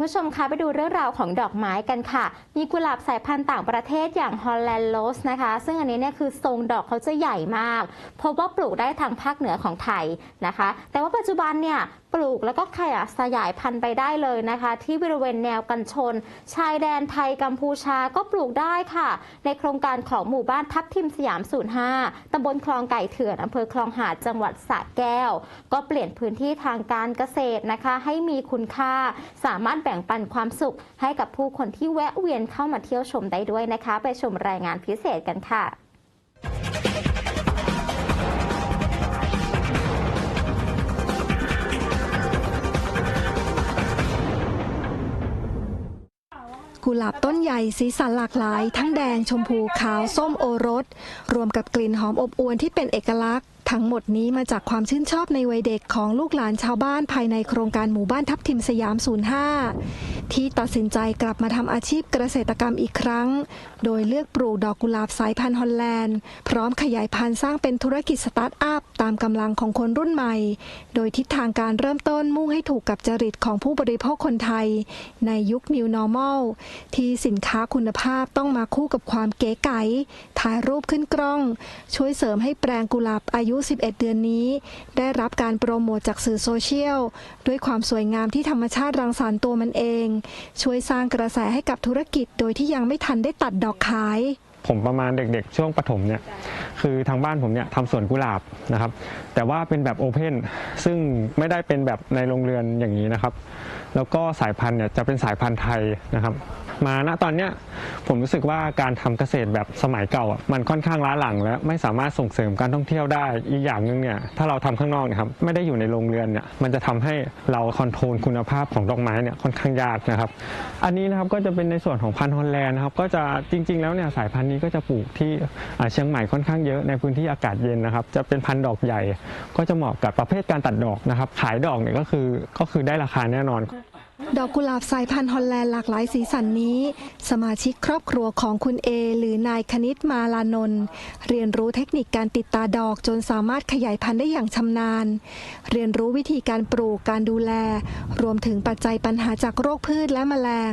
คุณผู้ชมคะไปดูเรื่องราวของดอกไม้กันค่ะ มีกุหลาบสายพันธุ์ต่างประเทศอย่างฮอลแลนด์โรสนะคะ ซึ่งอันนี้เนี่ยคือทรงดอกเขาจะใหญ่มาก พบว่าปลูกได้ทางภาคเหนือของไทยนะคะ แต่ว่าปัจจุบันเนี่ยปลูกแล้วก็ขยายสยายพันธุ์ไปได้เลยนะคะ ที่บริเวณแนวกันชน ชายแดนไทยกัมพูชาก็ปลูกได้ค่ะ ในโครงการของหมู่บ้านทับทิมสยาม 05 ตำบลคลองไก่เถื่อนอำเภอคลองหาดจังหวัดสระแก้ว ก็เปลี่ยนพื้นที่ทางการเกษตรนะคะ ให้มีคุณค่าสามารถบ่งปันความสุข ให้กับผู้คนที่แวะเวียนเข้ามาเที่ยวชมได้ด้วยนะคะ ไปชมรายงานพิเศษกันค่ะกุหลาบต้นใหญ่สีสันหลากหลาย ทั้งแดงชมพูขาวส้มโอรส รวมกับกลิ่นหอมอบอวลที่เป็นเอกลักษณ์ ทั้งหมดนี้มาจากความชื่นชอบในวัยเด็กของลูกหลานชาวบ้านภายในโครงการหมู่บ้านทับทิมสยาม 05 ที่ตัดสินใจกลับมาทำอาชีพเกษตรกรรมอีกครั้ง โดยเลือกปลูกดอกกุหลาบสายพันธุ์ฮอลแลนด์ พร้อมขยายพันธุ์สร้างเป็นธุรกิจสตาร์ทอัพตามกำลังของคนรุ่นใหม่ โดยทิศทางการเริ่มต้นมุ่งให้ถูกกับจริตของผู้บริโภคคนไทย ในยุค New Normal ที่สินค้าคุณภาพต้องมาคู่กับความเก๋ไก๋ถ่ายรูปขึ้นกล้อง ช่วยเสริมให้แปลงกุหลาบอายุ 11 เดือนนี้ ได้รับการโปรโมทจากสื่อโซเชียลด้วยความสวยงามที่ธรรมชาติรังสรรค์ตัวมันเองช่วยสร้างกระแสให้กับธุรกิจโดยที่ยังไม่ทันได้ตัดดอกขาย ผมประมาณเด็กๆ ช่วงปฐมเนี่ยคือทางบ้านผมเนี่ยทำสวนกุหลาบนะครับ แต่ว่าเป็นแบบโอเพนซึ่งไม่ได้เป็นแบบในโรงเรือนอย่างนี้นะครับ แล้วก็สายพันธุ์เนี่ยจะเป็นสายพันธุ์ไทยนะครับ มาณตอนเนี้ยผมรู้สึกว่าการทำเกษตรแบบสมัยเก่าอะมันค่อนข้างล้าหลัง และไม่สามารถส่งเสริมการท่องเที่ยวได้อีกอย่างหนึ่งเนี่ยถ้าเราทำข้างนอกเนะครับไม่ได้อยู่ในโรงเรือนเนี่ยมันจะทำให้เราคอนโทรลคุณภาพของดอกไม้เนี่ยค่อนข้างยากนะครับ อันนี้นะครับก็จะเป็นในส่วนของพันธุ์ฮอลแลนด์นะครับก็จะจริง ๆ แล้วเนี่ยสายพันธุ์นี้ก็จะปลูกที่เชียงใหม่ค่อนข้างเยอะในพื้นที่อากาศเย็นนะครับ จะเป็นพันธุ์ดอกใหญ่ ก็จะเหมาะกับประเภทการตัดดอกนะครับ ขายดอกเนี่ยก็คือก็คือได้ราคาแน่นอน ดอกกุหลาบสายพันธุ์ฮอลแลนด์หลากหลายสีสันนี้ สมาชิกครอบครัวของคุณเอ หรือนายคณิตมาลานนท์เรียนรู้เทคนิคการติดตาดอกจนสามารถขยายพันธุ์ได้อย่างชำนาญ เรียนรู้วิธีการปลูกการดูแล รวมถึงปัจจัยปัญหาจากโรคพืชและแมลง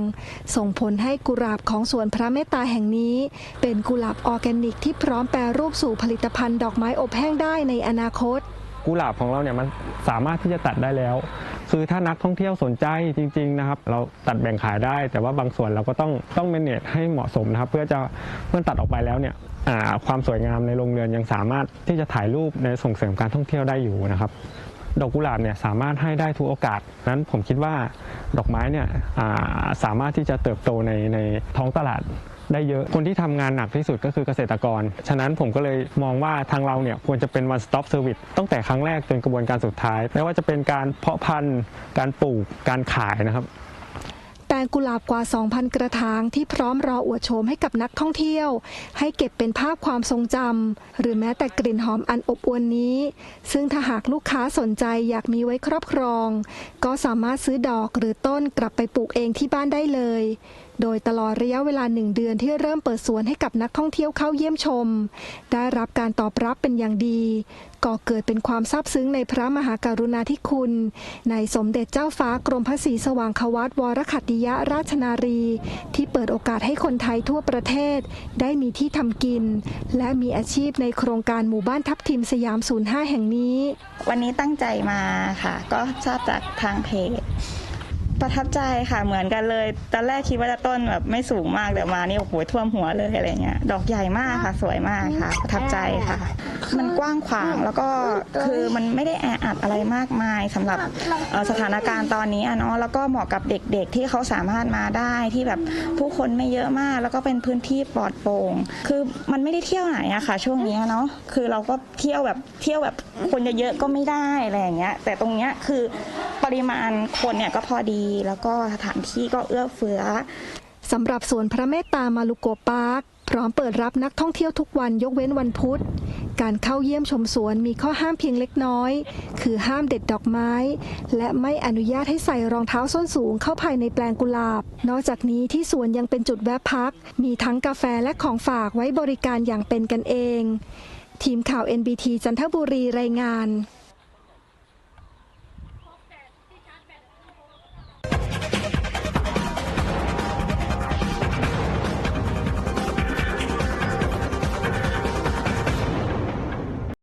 ส่งผลให้กุหลาบของสวนพระเมตตาแห่งนี้ เป็นกุหลาบออร์แกนิกที่พร้อมแปรรูปสู่ผลิตภัณฑ์ดอกไม้อบแห้งได้ในอนาคต กุหลาบของเราเนี่ยมันสามารถที่จะตัดได้แล้ว คือถ้านักท่องเที่ยวสนใจจริง ๆนะครับ เราตัดแบ่งขายได้ แต่ว่าบางส่วนเราก็ต้องต้องเมเนจให้เหมาะสมนะครับ เพื่อจะเมื่อตัดออกไปแล้วเนี่ยความสวยงามในโรงเรือนยังสามารถที่จะถ่ายรูปในส่งเสริมการท่องเที่ยวได้อยู่นะครับดอกกุหลาบเนี่ยสามารถให้ได้ทุกโอกาส นั้นผมคิดว่าดอกไม้เนี่ยาสามารถที่จะเติบโตในในท้องตลาด ได้เยอะ คนที่ทำงานหนักที่สุดก็คือเกษตรกร ฉะนั้นผมก็เลยมองว่าทางเราเนี่ยควรจะเป็น one stop service ตั้งแต่ครั้งแรกจนกระบวนการสุดท้าย ไม่ว่าจะเป็นการเพาะพันธุ์ การปลูก การขายนะครับแปลงกุหลาบกว่า 2,000 กระถางที่พร้อมรออวดโฉมให้กับนักท่องเที่ยว ให้เก็บเป็นภาพความทรงจำหรือแม้แต่กลิ่นหอมอันอบอวลนี้ ซึ่งถ้าหากลูกค้าสนใจอยากมีไว้ครอบครอง ก็สามารถซื้อดอกหรือต้นกลับไปปลูกเองที่บ้านได้เลย โดยตลอดระยะเวลาหนึ่งเดือนที่เริ่มเปิดสวนให้กับนักท่องเที่ยวเข้าเยี่ยมชม ได้รับการตอบรับเป็นอย่างดี ก่อเกิดเป็นความซาบซึ้งในพระมหากรุณาธิคุณ ในสมเด็จเจ้าฟ้ากรมพระศรีสว่างควัตวรขัตติยราชนารี ที่เปิดโอกาสให้คนไทยทั่วประเทศ ได้มีที่ทำกิน และมีอาชีพในโครงการหมู่บ้านทับทิมสยาม 05 แห่งนี้ วันนี้ตั้งใจมาค่ะ ก็ทราบจากทางเพจ ประทับใจค่ะเหมือนกันเลยตอนแรกคิดว่าจะต้นแบบไม่สูงมากแต่มานี่โอ้โหท่วมหัวเลยอะไรเงี้ยดอกใหญ่มากค่ะ สวยมากค่ะ ประทับใจค่ะ มันกว้างขวางแล้วก็คือมันไม่ได้แออัดอะไรมากมายสำหรับสถานการณ์ตอนนี้อะเนาะแล้วก็เหมาะกับเด็กๆ ที่เขาสามารถมาได้ที่แบบผู้คนไม่เยอะมาก แล้วก็เป็นพื้นที่ปลอดโปร่งคือมันไม่ได้เที่ยวไหนอะค่ะ ช่วงนี้เนาะคือเราก็เที่ยวแบบเที่ยวแบบคนเยอะๆก็ไม่ได้อะไรอย่างเงี้ยแต่ตรงเนี้ยคือปริมาณคนเนี่ยก็พอดีดีแล้วก็สถานที่ก็เอื้อเฟื้อสำหรับสวนพระเมตตามาลุโกปาร์คพร้อมเปิดรับนักท่องเที่ยวทุกวันยกเว้นวันพุธ การเข้าเยี่ยมชมสวนมีข้อห้ามเพียงเล็กน้อย คือห้ามเด็ดดอกไม้ และไม่อนุญาตให้ใส่รองเท้าส้นสูงเข้าภายในแปลงกุหลาบ นอกจากนี้ที่สวนยังเป็นจุดแวะพัก มีทั้งกาแฟและของฝากไว้บริการอย่างเป็นกันเอง ทีมข่าว NBT จันทบุรีรายงาน